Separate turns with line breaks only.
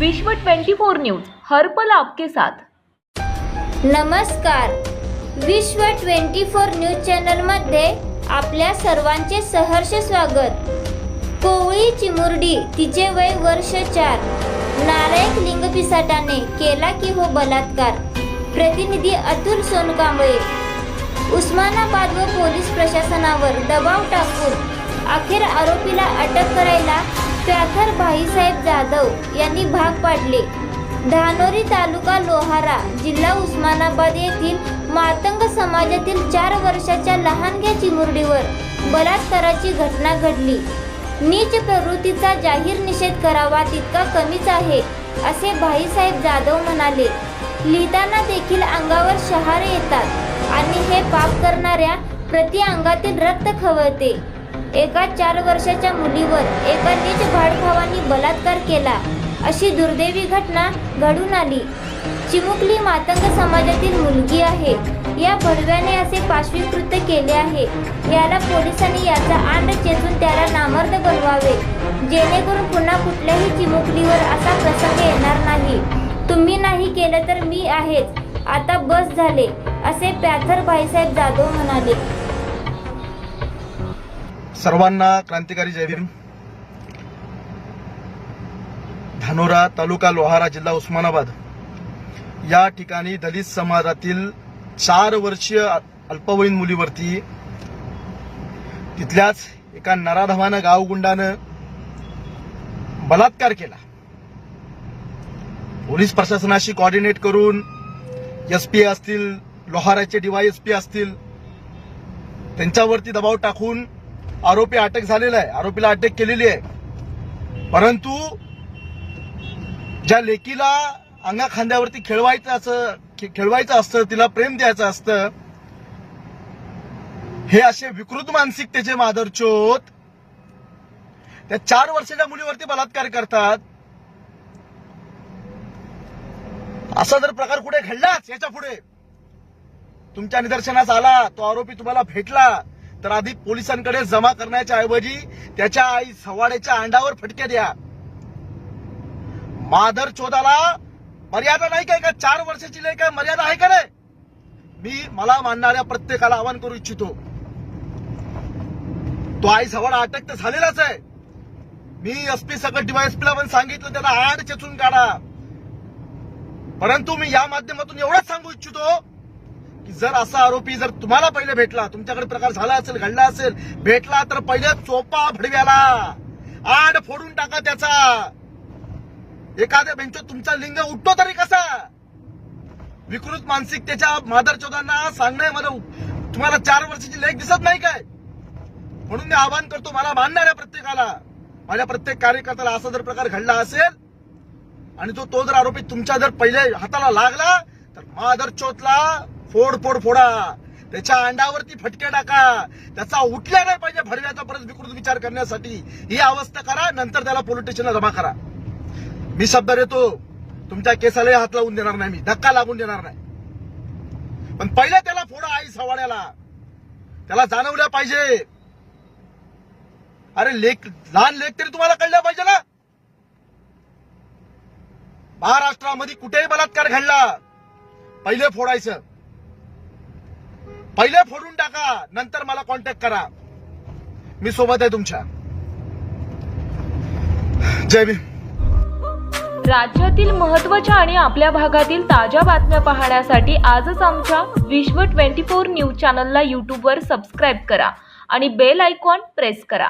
विश्व 24 न्यूज हर्पल आपके साथ.
नमस्कार. विश्व 24 न्यूज चॅनलमध्ये आपल्या सर्वांचे सहर्ष स्वागत. कोवळी चिमुरडी तिचे वय वर्ष चार. नालायक लिंग पिसाटाने केला की हो बलात्कार. प्रतिनिधी अतुल सोनकांबळे. उस्मानाबाद व पोलीस प्रशासनावर दबाव टाकून अखेर आरोपीला अटक करायला प्याथर भाईसाहेब जाधव यांनी भाग पाडले. धानोरी तालुका लोहारा जिल्हा उस्मानाबाद येथील मातंग समाजातील चार वर्षाच्या लहानग्या चिमुरडीवर बलात्काराची घटना घडली. नीच प्रवृत्तीचा जाहीर निषेध करावा तितका कमीच आहे असे भाईसाहेब जाधव म्हणाले. लिहिताना देखील अंगावर शहारे येतात आणि हे पाप करणाऱ्या प्रति अंगातील रक्त खवळते. एका चार वर्षाच्या मुलीवर एका नीच भाडखावानी बलात्कार केला. अशी दुर्दैवी घटना घडून आली. चिमुकली मातंग समाजातील मुलगी आहे. या भडव्याने असे पाशवीकृत केले आहे. याला पोलिसांनी याचा आंड चेचून त्याला नामर्द बनवावे. जेणेकरून पुन्हा कुठल्याही चिमुकलीवर असा प्रसंग येणार नाही. तुम्ही नाही केलं तर मी आहेच. आता बस झाले असे पॅथर भाईसाहेब जाधव म्हणाले.
सर्वांना क्रांतिकारी जय भीम. धानोरा तालुका लोहारा जिल्हा उस्मानाबाद. या ठिकाणी दलित समाजातील चार वर्षीय अल्पवयीन मुलीवरती तिथल्याच एका नराधवानं गावगुंडानं बलात्कार केला. पोलीस प्रशासनाशी कॉर्डिनेट करून एस पी असतील लोहाराचे डीवायएसपी असतील त्यांच्यावरती दबाव टाकून आरोपी अटक झालेला आहे. आरोपीला अटक केलेली आहे. परंतु ज्या लेकीला अंगा खांद्यावरती खेळवायचं असं खेळवायचं असतं तिला प्रेम द्यायचं असतं हे असे विकृत मानसिकतेचे मादरचोत त्या चार वर्षाच्या मुलीवरती बलात्कार करतात. असा जर प्रकार कुठे घडलाच याच्यापुढे तुमच्या निदर्शनास आला तो आरोपी तुम्हाला भेटला तर आधी पोलिसांकडे जमा करण्याच्या ऐवजी त्याच्या आई सवाड्याच्या अंडावर फटके द्या. माधर चोदाला मर्यादा नाही काय का? चार वर्षाची लय काय मर्यादा आहे का नाही? मी मला मानणाऱ्या प्रत्येकाला आवाहन करू इच्छितो. तो आई सवाडा अटक तर झालेलाच आहे. मी एसपी सकट डीवायएसपीला पण सांगितलं त्याला आड चेचून काढा. परंतु मी या माध्यमातून एवढंच सांगू इच्छितो की जर असा आरोपी जर तुम्हाला पहिले भेटला तुमच्याकडे प्रकार झाला असेल घडला असेल भेटला तर पहिले चोपा भडव्याला आड फोडून टाका त्याचा. एखाद्या बेंचवर तुमचा लिंग उठतो तरी कसा? विकृत मानसिकतेच्या मादरचोदांना सांगण्यामध्ये तुम्हाला चार वर्षाची लेख दिसत नाही काय? म्हणून मी आवाहन करतो मला मानणाऱ्या प्रत्येकाला माझ्या प्रत्येक कार्यकर्त्याला असा जर प्रकार घडला असेल आणि तो तो जर आरोपी तुमच्या जर पहिले हाताला लागला तर मादर चोतला फोड फोड फोडा. त्याच्या अंडावरती फटके टाका. त्याचा उठल्या नाही पाहिजे फडव्याचा परत विकृत विचार करण्यासाठी. ही अवस्था करा नंतर त्याला पोलीस स्टेशनला जमा करा. मी शब्द देतो तुमच्या केसालाही हात लावून देणार नाही मी. धक्का लागून देणार नाही. पण पहिले त्याला फोडा आई सवाड्याला. त्याला जाणवल्या पाहिजे. अरे लेख लहान लेख तरी तुम्हाला कळल्या पाहिजे ना? महाराष्ट्रामध्ये कुठेही बलात्कार घडला. पहिले फोडायचं. पहिले फोडून टाका नंतर मला कॉन्टॅक्ट करा. मी सोबत आहे तुमच्या. जय भीम.
राज्यातील महत्त्वाच्या आणि आपल्या भागातील ताज्या बातम्या पाहण्यासाठी आजच आमच्या विश्व 24 न्यूज चॅनलला यूट्यूबवर सबस्क्राईब करा आणि बेल आयकॉन प्रेस करा.